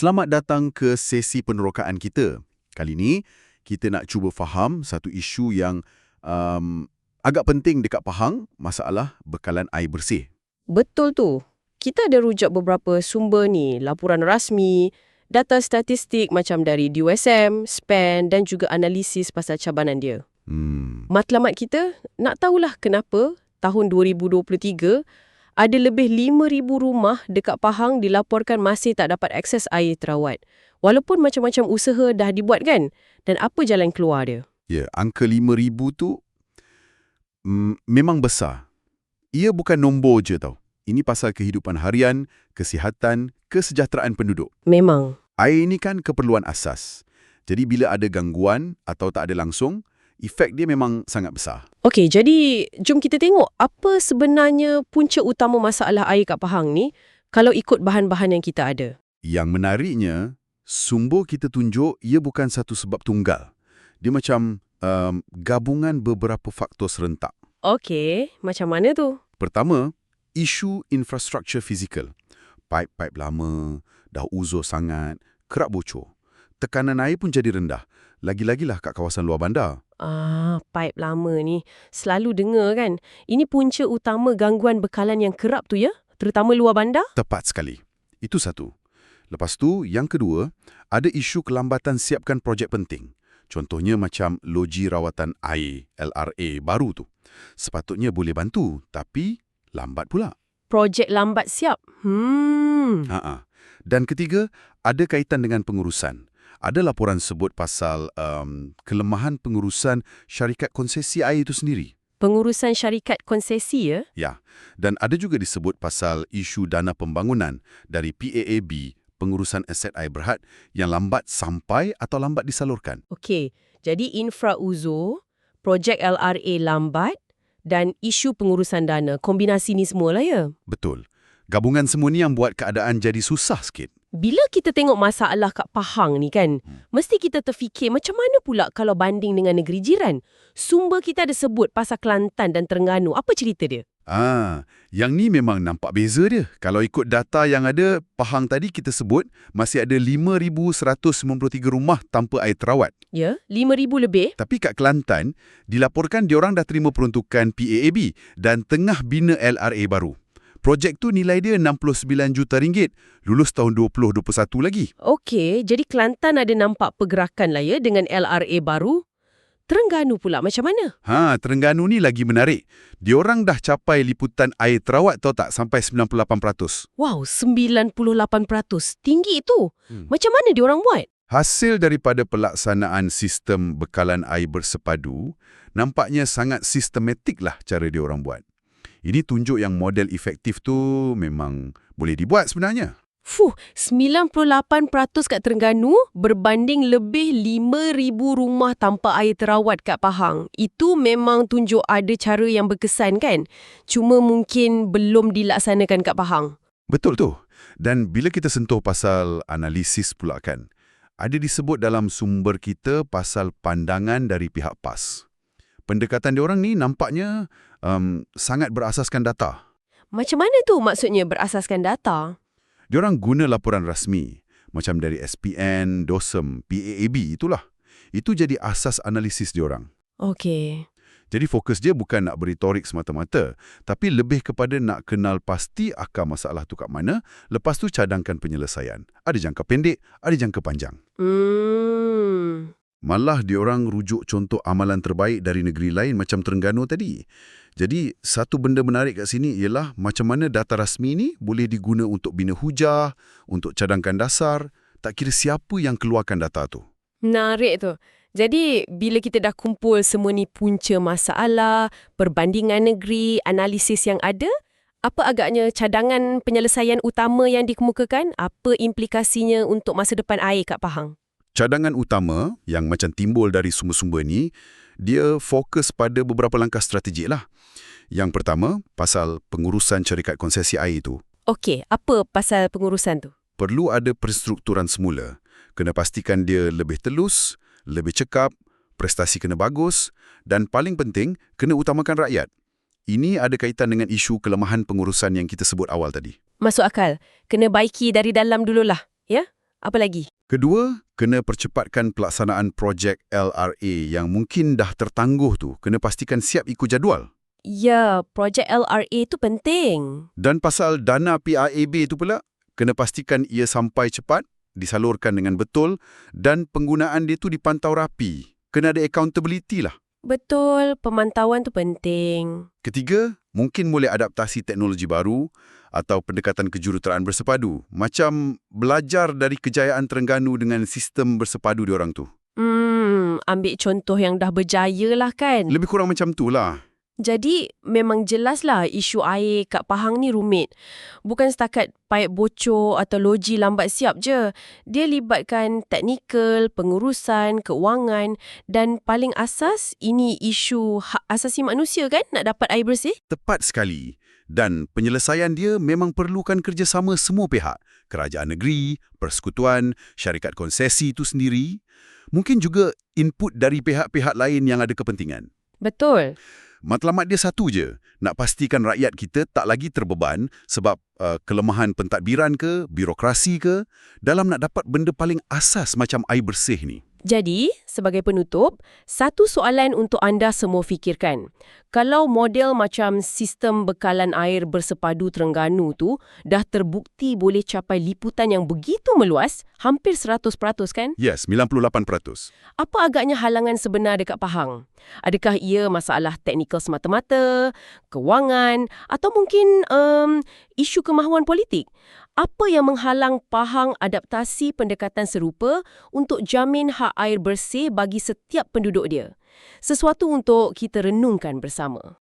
Selamat datang ke sesi penerokaan kita. Kali ini, kita nak cuba faham satu isu yang um, agak penting dekat Pahang, masalah bekalan air bersih. Betul tu. Kita ada rujak beberapa sumber ni, laporan rasmi, data statistik macam dari DUSM, SPAN dan juga analisis pasal cabaran dia. Hmm, Matlamat kita nak tahulah kenapa tahun 2023 ada lebih 5,000 rumah dekat Pahang dilaporkan masih tak dapat akses air terawat. Walaupun macam-macam usaha dah dibuat kan? Dan apa jalan keluar dia? ya, angka 5,000 tu mm, memang besar. Ia bukan nombor je tau. Ini pasal kehidupan harian, kesihatan, kesejahteraan penduduk. Memang. Air ini kan keperluan asas. Jadi bila ada gangguan atau tak ada langsung, efek dia memang sangat besar. Okey, jadi jom kita tengok apa sebenarnya punca utama masalah air kat Pahang ni kalau ikut bahan-bahan yang kita ada. Yang menariknya, sumber kita tunjuk ia bukan satu sebab tunggal. Dia macam um, gabungan beberapa faktor serentak. Okey, macam mana tu? Pertama, isu infrastruktur fizikal. Paip-paip lama, dah uzur sangat, kerap bocor. Tekanan air pun jadi rendah. Lagi-lagilah kat kawasan luar bandar. Ah, paip lama ni. Selalu dengar kan? Ini punca utama gangguan bekalan yang kerap tu ya? Terutama luar bandar? Tepat sekali. Itu satu. Lepas tu, yang kedua, ada isu kelambatan siapkan projek penting. Contohnya macam loji rawatan air, LRA, baru tu. Sepatutnya boleh bantu, tapi lambat pula. Projek lambat siap. Hmm. Ha Dan ketiga, ada kaitan dengan pengurusan. Ada laporan sebut pasal um, kelemahan pengurusan syarikat konsesi air itu sendiri. Pengurusan syarikat konsesi ya? Ya, dan ada juga disebut pasal isu dana pembangunan dari PAAB, pengurusan aset air berhad, yang lambat sampai atau lambat disalurkan. Okey, jadi infra uzur, projek LRA lambat dan isu pengurusan dana. Kombinasi ni semualah ya. Betul. Gabungan semua ni yang buat keadaan jadi susah sikit. Bila kita tengok masalah kat Pahang ni kan, mesti kita terfikir macam mana pula kalau banding dengan negeri jiran. Sumber kita ada sebut pasal Kelantan dan Terengganu. Apa cerita dia? Ah, yang ni memang nampak beza dia. Kalau ikut data yang ada, Pahang tadi kita sebut masih ada 5,193 rumah tanpa air terawat. Ya, 5,000 lebih. Tapi kat Kelantan, dilaporkan diorang dah terima peruntukan PAAB dan tengah bina LRA baru. Projek tu nilai dia 69 juta ringgit. Lulus tahun 2021 lagi. Okey, jadi Kelantan ada nampak pergerakan lah ya dengan LRA baru. Terengganu pula macam mana? Ha, Terengganu ni lagi menarik. Diorang dah capai liputan air terawat tahu tak sampai 98%. Wow, 98%. Tinggi itu. Hmm. Macam mana diorang buat? Hasil daripada pelaksanaan sistem bekalan air bersepadu, nampaknya sangat sistematik lah cara diorang buat. Ini tunjuk yang model efektif tu memang boleh dibuat sebenarnya. Fuh, 98% kat Terengganu berbanding lebih 5,000 rumah tanpa air terawat kat Pahang. Itu memang tunjuk ada cara yang berkesan kan? Cuma mungkin belum dilaksanakan kat Pahang. Betul tu. Dan bila kita sentuh pasal analisis pula kan, ada disebut dalam sumber kita pasal pandangan dari pihak PAS. Pendekatan diorang ni nampaknya um, sangat berasaskan data. Macam mana tu maksudnya berasaskan data? Diorang guna laporan rasmi, macam dari SPN, DOSM, PAAB itulah. Itu jadi asas analisis diorang. Okey. Jadi fokus dia bukan nak beritorik semata-mata, tapi lebih kepada nak kenal pasti akar masalah tu kat mana, lepas tu cadangkan penyelesaian. Ada jangka pendek, ada jangka panjang. Hmm. Malah diorang rujuk contoh amalan terbaik dari negeri lain macam Terengganu tadi. Jadi, satu benda menarik kat sini ialah macam mana data rasmi ni boleh diguna untuk bina hujah, untuk cadangkan dasar, tak kira siapa yang keluarkan data tu. Menarik tu. Jadi, bila kita dah kumpul semua ni punca masalah, perbandingan negeri, analisis yang ada, apa agaknya cadangan penyelesaian utama yang dikemukakan? Apa implikasinya untuk masa depan air kat Pahang? Cadangan utama yang macam timbul dari sumber-sumber ni, dia fokus pada beberapa langkah strategik lah. Yang pertama, pasal pengurusan syarikat konsesi air itu. Okey, apa pasal pengurusan tu? Perlu ada perstrukturan semula. Kena pastikan dia lebih telus, lebih cekap, prestasi kena bagus dan paling penting, kena utamakan rakyat. Ini ada kaitan dengan isu kelemahan pengurusan yang kita sebut awal tadi. Masuk akal. Kena baiki dari dalam dululah, ya? Apa lagi? Kedua, kena percepatkan pelaksanaan projek LRA yang mungkin dah tertangguh tu. Kena pastikan siap ikut jadual. Ya, projek LRA tu penting. Dan pasal dana PRAB tu pula, kena pastikan ia sampai cepat, disalurkan dengan betul dan penggunaan dia tu dipantau rapi. Kena ada accountability lah. Betul, pemantauan tu penting. Ketiga, mungkin boleh adaptasi teknologi baru atau pendekatan kejuruteraan bersepadu. Macam belajar dari kejayaan Terengganu dengan sistem bersepadu diorang tu. Hmm, ambil contoh yang dah berjaya lah kan? Lebih kurang macam tu lah. Jadi memang jelaslah isu air kat Pahang ni rumit. Bukan setakat paip bocor atau loji lambat siap je. Dia libatkan teknikal, pengurusan, keuangan dan paling asas ini isu hak asasi manusia kan nak dapat air bersih? Tepat sekali. Dan penyelesaian dia memang perlukan kerjasama semua pihak. Kerajaan negeri, persekutuan, syarikat konsesi itu sendiri. Mungkin juga input dari pihak-pihak lain yang ada kepentingan. Betul. Matlamat dia satu je, nak pastikan rakyat kita tak lagi terbeban sebab uh, kelemahan pentadbiran ke, birokrasi ke, dalam nak dapat benda paling asas macam air bersih ni. Jadi, sebagai penutup, satu soalan untuk anda semua fikirkan. Kalau model macam sistem bekalan air bersepadu Terengganu tu dah terbukti boleh capai liputan yang begitu meluas, hampir 100% kan? Yes, 98%. Apa agaknya halangan sebenar dekat Pahang? Adakah ia masalah teknikal semata-mata, kewangan atau mungkin um, isu kemahuan politik? Apa yang menghalang Pahang adaptasi pendekatan serupa untuk jamin hak air bersih bagi setiap penduduk dia? Sesuatu untuk kita renungkan bersama.